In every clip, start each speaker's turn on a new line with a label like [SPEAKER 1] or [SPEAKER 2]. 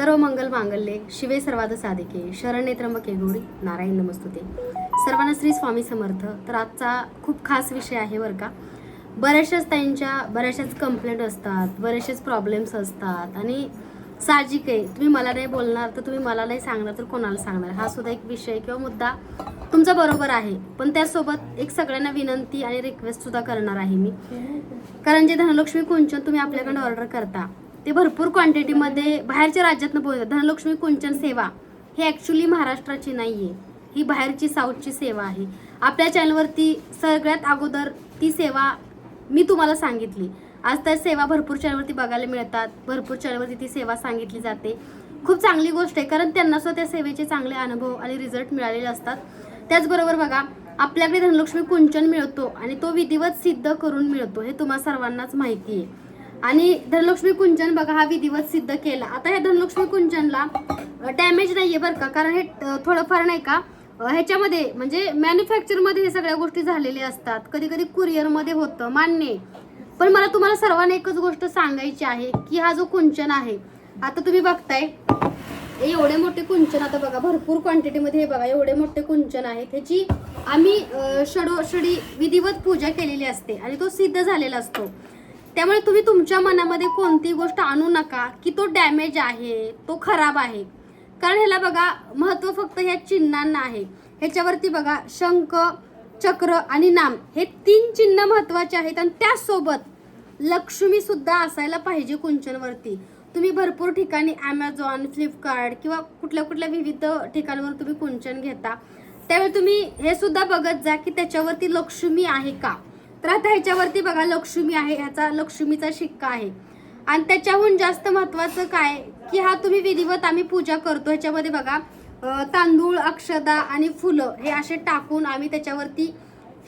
[SPEAKER 1] सर्व मंगल मांगल्ये शिवे सर्वाद साधिके शरण्ये त्र्यंबके गौरी नारायण नमस्तुते. सर्वांना श्री स्वामी समर्थ. तर आजचा खूप खास विषय आहे बरं का. बऱ्याचशाच त्यांच्या बऱ्याचशाच कंप्लेंट असतात बरेचसेच प्रॉब्लेम्स असतात आणि साहजिक आहे तुम्ही मला नाही बोलणार तर तुम्ही मला नाही सांगणार तर कोणाला सांगणार? हा सुद्धा एक विषय किंवा मुद्दा तुमचा बरोबर आहे. पण त्यासोबत एक सगळ्यांना विनंती आणि रिक्वेस्ट सुद्धा करणार आहे मी. कारण जे धनलक्ष्मी कुंचन तुम्ही आपल्याकडे ऑर्डर करता ते भरपूर क्वांटिटीमध्ये बाहेरच्या राज्यातनं पोहोचतात धनलक्ष्मी कुंचन सेवा. हे ॲक्च्युली महाराष्ट्राची नाही आहे ही बाहेरची साऊथची सेवा आहे. आपल्या चॅनलवरती सगळ्यात अगोदर ती सेवा मी तुम्हाला सांगितली. आज त्या सेवा भरपूर चॅनलवरती बघायला मिळतात. भरपूर चॅनलवरती ती सेवा सांगितली जाते. खूप चांगली गोष्ट आहे. कारण त्यांना सुद्धा त्या सेवेचे चांगले अनुभव आणि रिझल्ट मिळालेले असतात. त्याचबरोबर बघा आपल्याकडे धनलक्ष्मी कुंचन मिळतो आणि तो विधिवत सिद्ध करून मिळतो. हे तुम्हा सर्वांनाच माहिती आहे आणि धनलक्ष्मी कुंचन बघा हा विधिवत सिद्ध केला. आता ह्या धनलक्ष्मी कुंचनला डॅमेज नाहीये बरं का? कारण हे थोडंफार नाही का ह्याच्यामध्ये म्हणजे मॅन्युफॅक्चरमध्ये हे सगळ्या गोष्टी झालेल्या असतात. कधी कधी कुरिअरमध्ये होतं मान्य पण मला तुम्हाला सर्वांना एकच गोष्ट सांगायची आहे की हा जो कुंचन आहे आता तुम्ही बघताय एवढे मोठे कुंचन आता बघा भरपूर क्वांटिटीमध्ये हे बघा एवढे मोठे कुंचन आहे. ह्याची आम्ही षडो षडोषडी विधिवत पूजा केलेली असते आणि तो सिद्ध झालेला असतो. त्यामुळे तुम्ही तुमच्या मनामध्ये कोणती गोष्ट आणू नका की तो डॅमेज आहे तो खराब आहे. कारण ह्याला बघा महत्त्व फक्त ह्या चिन्हांना आहे. ह्याच्यावरती बघा शंख चक्र आणि नाम हे तीन चिन्ह महत्त्वाचे आहेत आणि त्यासोबत लक्ष्मी सुद्धा असायला पाहिजे कुंचनवरती. तुम्ही भरपूर ठिकाणी ॲमेझॉन फ्लिपकार्ट किंवा कुठल्या कुठल्या विविध ठिकाणावर तुम्ही कुंचन घेता. त्यावेळी तुम्ही हे सुद्धा बघत जा की त्याच्यावरती लक्ष्मी आहे का? तर आता ह्याच्यावरती बघा लक्ष्मी आहे ह्याचा लक्ष्मीचा शिक्का आहे. आणि त्याच्याहून जास्त महत्वाचं काय? की हा तुम्ही विधिवत आम्ही पूजा करतो. ह्याच्यामध्ये बघा तांदूळ अक्षदा आणि फुलं हे असे टाकून आम्ही त्याच्यावरती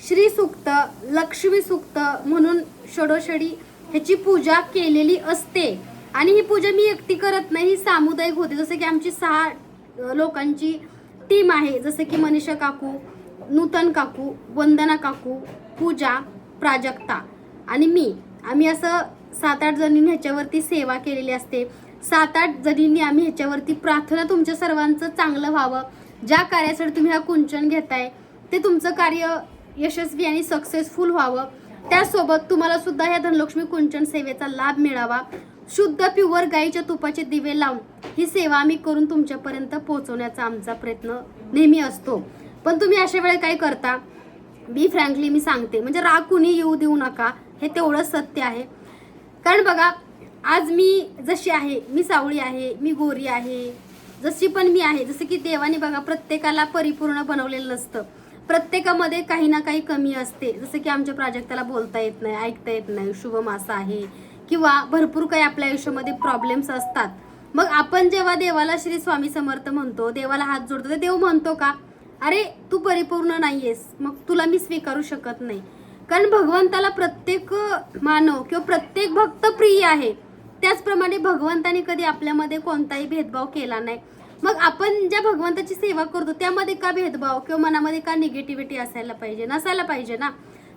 [SPEAKER 1] श्री सुक्त लक्ष्मी सुक्त म्हणून षडोषडी ह्याची पूजा केलेली असते. आणि ही पूजा मी एकटी करत नाही ही सामुदायिक होते. जसं की आमची सहा लोकांची टीम आहे. जसं की मनीषा काकू नूतन काकू वंदना काकू पूजा प्राजक्ता. आणि मी आम्ही असं सात आठ जणींनी ह्याच्यावरती सेवा केलेली असते. सात आठ जणींनी आम्ही ह्याच्यावरती प्रार्थना तुमच्या सर्वांचं चांगलं व्हावं. ज्या कार्यासाठी तुम्ही हा कुंचन घेताय ते तुमचं कार्य यशस्वी आणि सक्सेसफुल व्हावं. त्यासोबत तुम्हाला सुद्धा ह्या धनलक्ष्मी कुंचन सेवेचा लाभ मिळावा. शुद्ध प्युअर गाईच्या तुपाचे दिवे लावून ही सेवा आम्ही करून तुमच्यापर्यंत पोहोचवण्याचा आमचा प्रयत्न नेहमी असतो. पण तुम्ही अशा वेळेला काय करता? बी फ्रँकली मी सांगते. म्हणजे राग कुणी येऊ देऊ नका. हे तेवढं सत्य आहे. कारण बघा आज मी जशी आहे मी सावळी आहे मी गोरी आहे जशी पण मी आहे जसं की देवाने बघा प्रत्येकाला परिपूर्ण बनवलेलं नसतं. प्रत्येकामध्ये काही ना काही कमी असते. जसं की आमच्या प्राजक्ताला बोलता येत नाही ऐकता येत नाही शुभम मासा आहे. किंवा भरपूर काही आपल्या आयुष्यामध्ये प्रॉब्लेम्स असतात. मग आपण जेव्हा देवाला श्री स्वामी समर्थ म्हणतो देवाला हात जोडतो तर देव म्हणतो का? अरे तू परिपूर्ण नाहीयेस. मग तुला मी स्वीकारू शकत नाही. कारण भगवंताला प्रत्येक मानव किंवा प्रत्येक भक्त प्रिय आहे. त्याचप्रमाणे भगवंताने कधी आपल्यामध्ये कोणताही भेदभाव केला नाही. मग आपण ज्या भगवंताची सेवा करतो त्यामध्ये का भेदभाव किंवा मनामध्ये का निगेटिव्हिटी असायला पाहिजे? नसायला पाहिजे ना?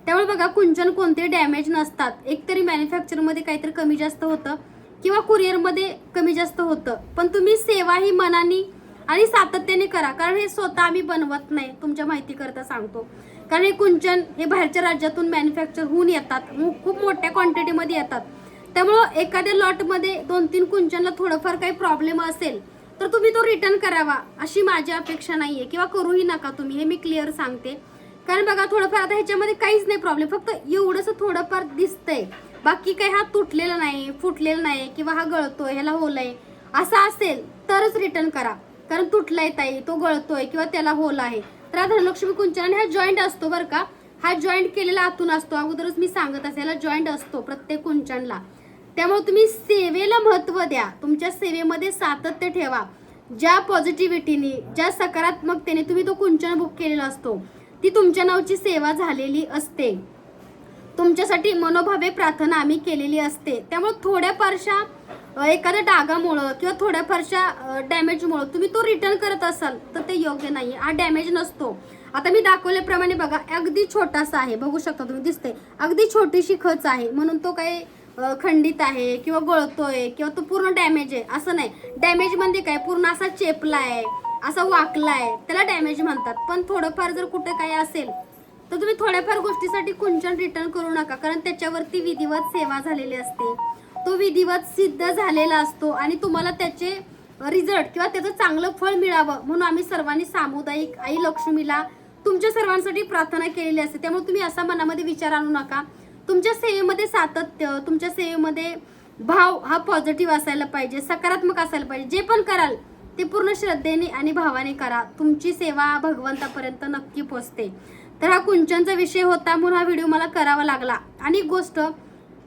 [SPEAKER 1] त्यामुळे बघा कुंचन कोणते डॅमेज नसतात. एकतरी मॅन्युफॅक्चरमध्ये काहीतरी कमी जास्त होतं किंवा कुरिअरमध्ये कमी जास्त होतं. पण तुम्ही सेवा ही मनाने आणि सातत्याने करा. कारण हे स्वतः आम्ही बनवत नाही. तुमच्या माहिती करता सांगतो. कारण हे कुंचन हे बाहेरच्या राज्यातून मॅन्युफॅक्चर होऊन येतात. खूप मोठ्या क्वांटिटीमध्ये येतात. त्यामुळं एखाद्या लॉटमध्ये दोन तीन कुंचनला थोडंफार काही प्रॉब्लेम असेल तर तुम्ही तो रिटर्न करावा. अशी माझी अपेक्षा नाही आहे किंवा करूही नका तुम्ही. हे मी क्लिअर सांगते. कारण बघा थोडंफार आता ह्याच्यामध्ये काहीच नाही प्रॉब्लेम फक्त एवढंसं थोडंफार दिसतंय. बाकी काही हा तुटलेला नाही फुटलेला नाही किंवा हा गळतोय ह्याला होलंय. आहे असं असेल तरच रिटर्न करा. कारण तुटलाय ताई तो गळतोय किंवा त्याला होल आहे. तर हा धनलक्ष्मी कुंचन आणि हा जॉईंट असतो बरं का. हा जॉईंट केलेला आतून असतो. अगोदरच मी सांगत असेल जॉईंट असतो प्रत्येक कुंचनला. त्यामुळे तुम्ही सेवेला महत्त्व द्या. तुमच्या सेवेमध्ये सातत्य ठेवा. ज्या पॉझिटिव्हिटीने ज्या सकारात्मकतेने तुम्ही तो कुंचन बुक केलेला असतो ती तुमच्या नावची सेवा झालेली असते. तुमच्यासाठी मनोभावे प्रार्थना आम्ही केलेली असते. त्यामुळे थोड्याफारशा एखाद्या डागामुळं किंवा थोड्याफारशा डॅमेजमुळं तुम्ही तो रिटर्न करत असाल तर ते योग्य नाही हा डॅमेज नसतो. आता मी दाखवल्याप्रमाणे बघा अगदी छोटासा आहे. बघू शकता तुम्ही दिसते अगदी छोटीशी खच आहे. म्हणून तो काही खंडित आहे किंवा गळतोय किंवा तो पूर्ण डॅमेज आहे. असं नाही. डॅमेज म्हणजे काय? पूर्ण असा चेपला आहे असा वाकला आहे त्याला डॅमेज म्हणतात. पण थोडंफार जर कुठे काही असेल तर तुम्ही थोड्याफार गोष्टीसाठी कुंचन रिटर्न करू नका कारण त्याच्यावरती विधिवत सेवा झालेली असते. तो विधिवत सिद्ध झालेला असतो आणि तुम्हाला त्याचे रिझल्ट किंवा त्याचं चांगलं फळ मिळावं म्हणून आम्ही सर्वांनी सामुदायिक आई लक्ष्मीला तुमच्या सर्वांसाठी प्रार्थना केलेली असते. त्यामुळे तुम्ही असा मनामध्ये विचार आणू नका. तुमच्या सेवेमध्ये सातत्य तुमच्या सेवेमध्ये भाव हा पॉझिटिव्ह असायला पाहिजे सकारात्मक असायला पाहिजे. जे पण कराल ते पूर्ण श्रद्धेने आणि भावाने करा. तुमची सेवा भगवंतापर्यंत नक्की पोचते. तर हा कुंचनचा विषय होता म्हणून हा व्हिडिओ मला करावा लागला. आणि गोष्ट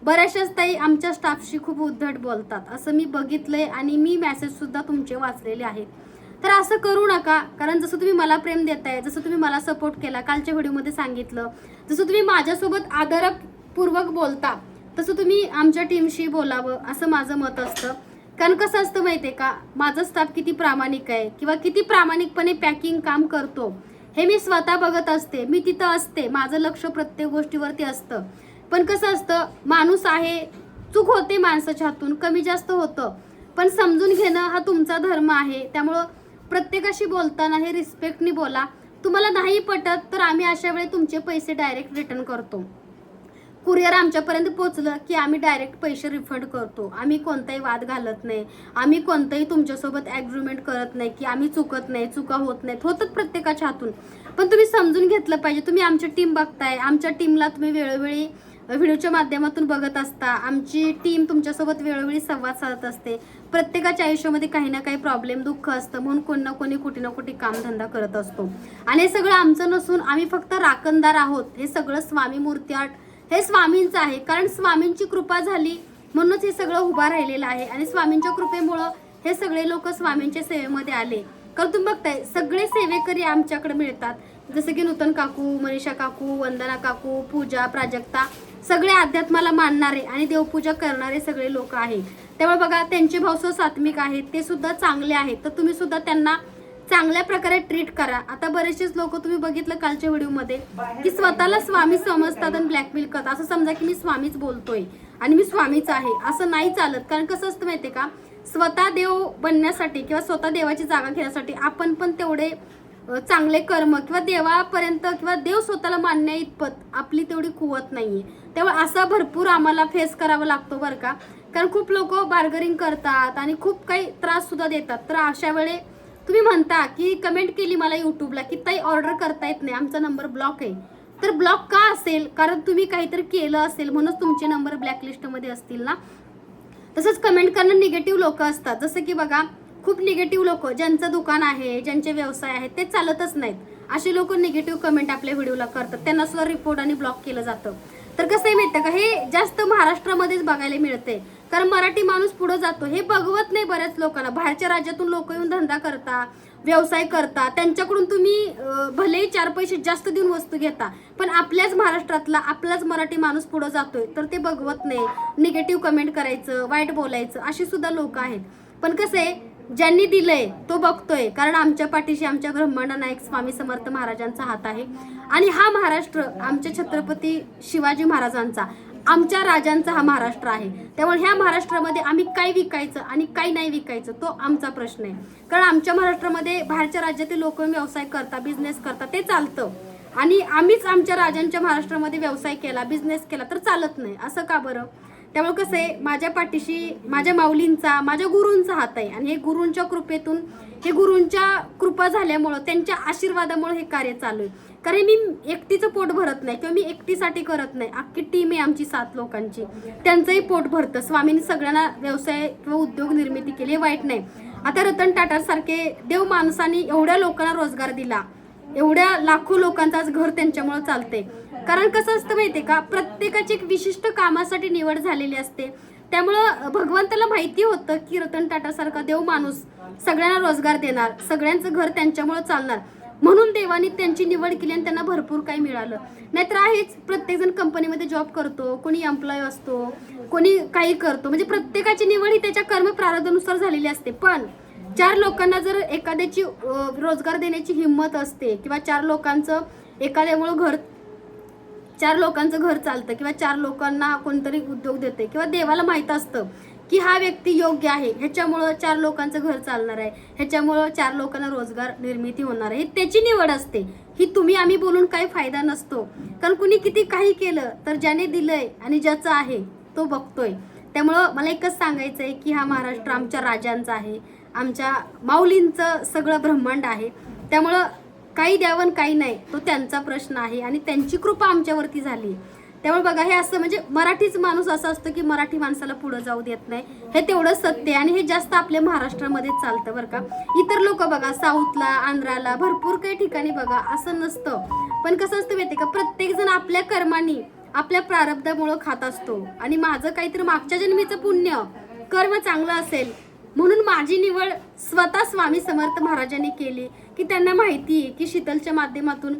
[SPEAKER 1] बऱ्याचशाच ताई आमच्या स्टाफशी खूप उद्धट बोलतात. असं मी बघितलंय आणि मी मॅसेजसुद्धा तुमचे वाचलेले आहेत तर असं करू नका कारण जसं तुम्ही मला प्रेम देताय जसं तुम्ही मला सपोर्ट केला कालच्या व्हिडिओमध्ये सांगितलं जसं तुम्ही माझ्यासोबत आदरपूर्वक बोलता तसं तुम्ही आमच्या टीमशी बोलावं असं माझं मत असतं. कारण कसं असतं माहिती आहे का? माझा स्टाफ किती प्रामाणिक आहे किंवा किती प्रामाणिकपणे पॅकिंग काम करतो हे मी स्वतः बघत असते. मी तिथं असते. माझं लक्ष प्रत्येक गोष्टीवरती असतं. पण कसं असतं माणूस आहे चूक होते माणसाच्या हातून कमी जास्त होतं. पण समजून घेणं हा तुमचा धर्म आहे. त्यामुळं प्रत्येकाशी बोलताना हे रिस्पेक्टनी बोला. तुम्हाला नाही पटत तर आम्ही अशा वेळी तुमचे पैसे डायरेक्ट रिटर्न करतो. कुरिअर आमच्यापर्यंत पोचलं की आम्ही डायरेक्ट पैसे रिफंड करतो. आम्ही कोणताही वाद घालत नाही. आम्ही कोणतंही तुमच्यासोबत ॲग्रीमेंट करत नाही की आम्ही चुकत नाही चुका होत नाहीत. होतात प्रत्येकाच्या हातून. पण तुम्ही समजून घेतलं पाहिजे. तुम्ही आमची टीम बघताय. आमच्या टीमला तुम्ही वेळोवेळी व्हिडिओच्या माध्यमातून बघत असता. आमची टीम तुमच्यासोबत वेळोवेळी संवाद साधत असते. प्रत्येकाच्या आयुष्यामध्ये काही ना काही प्रॉब्लेम दुःख असतं. म्हणून कोण ना कोणी कुठे ना कुठे कामधंदा करत असतो. आणि हे सगळं आमचं नसून आम्ही फक्त राखणदार आहोत. हे सगळं स्वामी मूर्ती आर्ट हे स्वामींचं आहे. कारण स्वामींची कृपा झाली म्हणूनच हे सगळं उभा राहिलेलं आहे. आणि स्वामींच्या कृपेमुळं हे सगळे लोक स्वामींच्या सेवेमध्ये आले. कारण तुम्ही बघताय सगळे सेवेकरी आमच्याकडे मिळतात. जसं की नूतन काकू मनीषा काकू वंदना काकू पूजा प्राजक्ता सगळे अध्यात्माला मानणारे आणि देवपूजा करणारे सगळे लोक आहेत त्यामुळे बघा त्यांचे भाऊ सुद्धा सात्विक आहेत ते सुद्धा चांगले आहेत. तर तुम्ही सुद्धा त्यांना चांगल्या प्रकारे ट्रीट करा. आता बरेचसेच लोक तुम्ही बघितलं कालच्या व्हिडिओमध्ये की स्वतःला स्वामी समजतात आणि ब्लॅकमेल करतात. असं समजा की मी स्वामीच बोलतोय आणि मी स्वामीच आहे. असं नाही चालत. कारण कसं असतं माहितीये का? स्वतः देव बनण्यासाठी किंवा स्वतः देवाची जागा घेण्यासाठी आपण पण तेवढे चांगले कर्म किंवा देवापर्यंत किंवा देव स्वतःला मानण्या इतपत आपली तेवढी कुवत नाहीये. तेव्हा असा भरपूर आम्हाला फेस करावा लागतो बरं का? कारण खूप लोक बार्गरिंग करतात आणि खूप काही त्रास सुद्धा देतात. तर अशा वेळे तुम्ही म्हणता की कमेंट केली मला युट्यूबला की ताई ऑर्डर करता येत नाही आमचा नंबर ब्लॉक आहे. तर ब्लॉक का असेल? कारण तुम्ही काहीतरी केलं असेल म्हणूनच तुमचे नंबर ब्लॅकलिस्टमध्ये असतील ना? तसंच कमेंट करणं निगेटिव्ह लोक असतात. जसं की बघा खूप निगेटिव्ह लोक ज्यांचं दुकान आहे ज्यांचे व्यवसाय आहेत ते चालतच नाहीत. असे लोक निगेटिव्ह कमेंट आपल्या व्हिडिओला करतात. त्यांना सुद्धा रिपोर्ट आणि ब्लॉक केलं जातं. तर कसं आहे माहिती का? हे जास्त महाराष्ट्रामध्येच बघायला मिळते कारण मराठी माणूस पुढे जातो. हे बघवत नाही बऱ्याच लोकांना. बाहेरच्या राज्यातून लोक येऊन धंदा करता व्यवसाय करता. त्यांच्याकडून तुम्ही भलेही चार पैसे जास्त देऊन वस्तू घेता पण आपल्याच महाराष्ट्रातला आपलाच मराठी माणूस पुढे जातोय. तर ते बघवत नाही. निगेटिव्ह कमेंट करायचं वाईट बोलायचं अशी सुद्धा लोक आहेत. पण कसं आहे ज्यांनी दिलंय तो बघतोय. कारण आमच्या पाठीशी आमच्या ब्रह्मांड नायक स्वामी समर्थ महाराजांचा हात आहे. आणि हा महाराष्ट्र आमच्या छत्रपती शिवाजी महाराजांचा आमच्या राजांचा हा महाराष्ट्र आहे. त्यामुळे ह्या महाराष्ट्रामध्ये आम्ही काय विकायचं आणि काय नाही विकायचं तो आमचा प्रश्न आहे. कारण आमच्या महाराष्ट्रामध्ये बाहेरच्या राज्यातील लोक व्यवसाय करता बिझनेस करता ते चालतं. आणि आम्हीच आमच्या राजांच्या महाराष्ट्रामध्ये व्यवसाय केला बिझनेस केला तर चालत नाही. असं का बरं? त्यामुळे कसं आहे माझ्या पाठीशी माझ्या माऊलींचा माझ्या गुरूंचा हात आहे. आणि हे गुरूंच्या कृपेतून हे गुरूंच्या कृपा झाल्यामुळं त्यांच्या आशीर्वादामुळे हे कार्य चालू आहे. कारण मी एकटीचं पोट भरत नाही किंवा मी एकटीसाठी करत नाही. अख्खी टीम आहे आमची सात लोकांची. त्यांचंही पोट भरतं. स्वामींनी सगळ्यांना व्यवसाय किंवा उद्योग निर्मिती केली. हे वाईट नाही. आता रतन टाटासारखे देव माणसाने एवढ्या लोकांना रोजगार दिला. एवढ्या लाखो लोकांचं आज घर त्यांच्यामुळे चालते कारण कसं असतं माहितीये का? प्रत्येकाची एक विशिष्ट कामासाठी निवड झालेली असते. त्यामुळं भगवंताला माहिती होतं की रतन टाटा सारखा देव माणूस सगळ्यांना रोजगार देणार सगळ्यांचं घर त्यांच्यामुळे चालणार. म्हणून देवानी त्यांची निवड केली आणि त्यांना भरपूर काही मिळालं. नाहीतर आहेच प्रत्येकजण कंपनीमध्ये जॉब करतो कोणी एम्प्लॉय असतो कोणी काही करतो. म्हणजे प्रत्येकाची निवड ही त्याच्या कर्म प्रारब्धानुसार झालेली असते. पण चार लोकांना जर एखाद्याची रोजगार देण्याची हिंमत असते किंवा चार लोकांचं एखाद्यामुळं घर चार लोकांचं घर चालतं किंवा चार लोकांना कोणतरी उद्योग देते किंवा देवाला माहीत असतं की हा व्यक्ती योग्य आहे ह्याच्यामुळं चार लोकांचं घर चालणार आहे ह्याच्यामुळं चार लोकांना रोजगार निर्मिती होणार आहे ही त्याची निवड असते. ही तुम्ही आम्ही बोलून काही फायदा नसतो. कारण कुणी किती काही केलं तर ज्याने दिलंय आणि ज्याचं आहे तो बघतोय. त्यामुळं मला एकच सांगायचं आहे की हा महाराष्ट्र आमच्या राजांचा आहे. आमच्या माऊलींचं सगळं ब्रह्मांड आहे. त्यामुळं काही द्यावं काही नाही तो त्यांचा प्रश्न आहे आणि त्यांची कृपा आमच्यावरती झाली. त्यामुळे बघा हे असं म्हणजे मराठीच माणूस असं असतं की मराठी माणसाला पुढे जाऊ देत नाही. हे तेवढं सत्य आणि हे जास्त आपल्या महाराष्ट्रामध्ये चालतं बरं का. इतर लोक बघा साऊथला आंध्राला भरपूर काही ठिकाणी बघा असं नसतं. पण कसं असतं माहिती का प्रत्येक जण आपल्या कर्मानी आपल्या प्रारब्धामुळं खात असतो. आणि माझं काहीतरी मागच्या जन्मीचं पुण्य कर्म चांगलं असेल म्हणून माझी निवड स्वतः स्वामी समर्थ महाराजांनी केली की त्यांना माहिती आहे की शीतलच्या माध्यमातून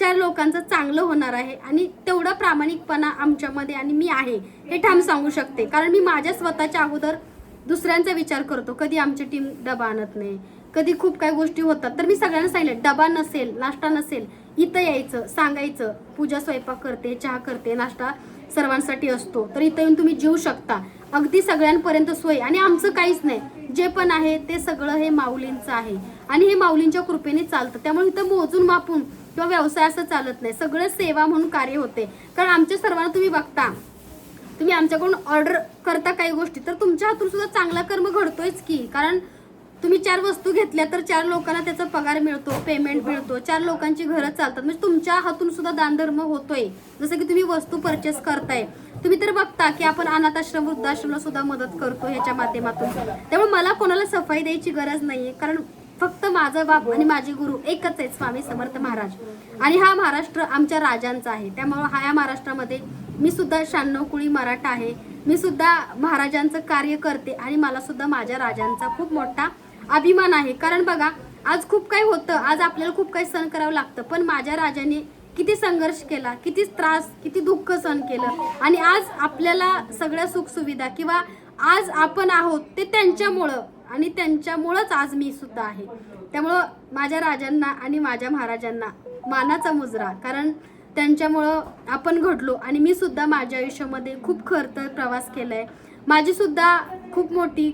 [SPEAKER 1] चार लोकांचं चांगलं होणार आहे आणि तेवढा प्रामाणिकपणा आमच्यामध्ये आणि मी आहे हे ठाम सांगू शकते. कारण मी माझ्या स्वतःच्या अगोदर दुसऱ्यांचा विचार करतो. कधी आमची टीम डबा आणत नाही कधी खूप काही गोष्टी होतात. तर मी सगळ्यांना सांगितलं डबा नसेल नाश्ता नसेल इथं यायचं सांगायचं पूजा स्वयंपाक करते चहा करते नाश्ता सर्वांसाठी असतो. तर इथं येऊन तुम्ही जेऊ शकता. अगदी सगळ्यांपर्यंत सोय. आणि आमचं काहीच नाही. जे पण आहे ते सगळं हे माऊलींचं आहे. आणि हे माऊलींच्या कृपेने चालतं. त्यामुळे इथं मोजून मापून किंवा व्यवसाय असं चालत नाही. सगळं सेवा म्हणून कार्य होते. कारण आमच्या सर्वांना तुम्ही बघता. तुम्ही आमच्याकडून ऑर्डर करता काही गोष्टी. तर तुमच्या हातून सुद्धा चांगला कर्म घडतोयच की. कारण तुम्ही चार वस्तू घेतल्या तर चार लोकांना त्याचा पगार मिळतो पेमेंट मिळतो. चार लोकांची घरं चालतात. म्हणजे तुमच्या हातून सुद्धा दानधर्म होतोय. जसं की तुम्ही वस्तू परचेस करताय. तुम्ही तर बघता की आपण अनाथाश्रम वृद्धाश्रमला सुद्धा मदत करतो ह्याच्या माध्यमातून. त्यामुळे मला कोणाला सफाई द्यायची गरज नाहीये कारण फक्त माझा बाप आणि माझे गुरु एकच आहे स्वामी समर्थ महाराज. आणि हा महाराष्ट्र आमच्या राजांचा आहे. त्यामुळे हा या महाराष्ट्रामध्ये मी सुद्धा शहाण्णव कुळी मराठा आहे. मी सुद्धा महाराजांचं कार्य करते आणि मला सुद्धा माझ्या राजांचा खूप मोठा अभिमान आहे. कारण बघा आज खूप काही होतं आज आपल्याला खूप काही सहन करावं लागतं पण माझ्या राजाने किती संघर्ष केला किती त्रास किती दुःख सहन केलं. आणि आज आपल्याला सगळ्या सुखसुविधा किंवा आज आपण आहोत ते त्यांच्यामुळं आणि त्यांच्यामुळंच आज मी सुद्धा आहे. त्यामुळं माझ्या राजांना आणि माझ्या महाराजांना मानाचा मुजरा कारण त्यांच्यामुळं आपण घडलो आणि मी सुद्धा माझ्या आयुष्यामध्ये खूप खरतर प्रवास केलाय. माझी सुद्धा खूप मोठी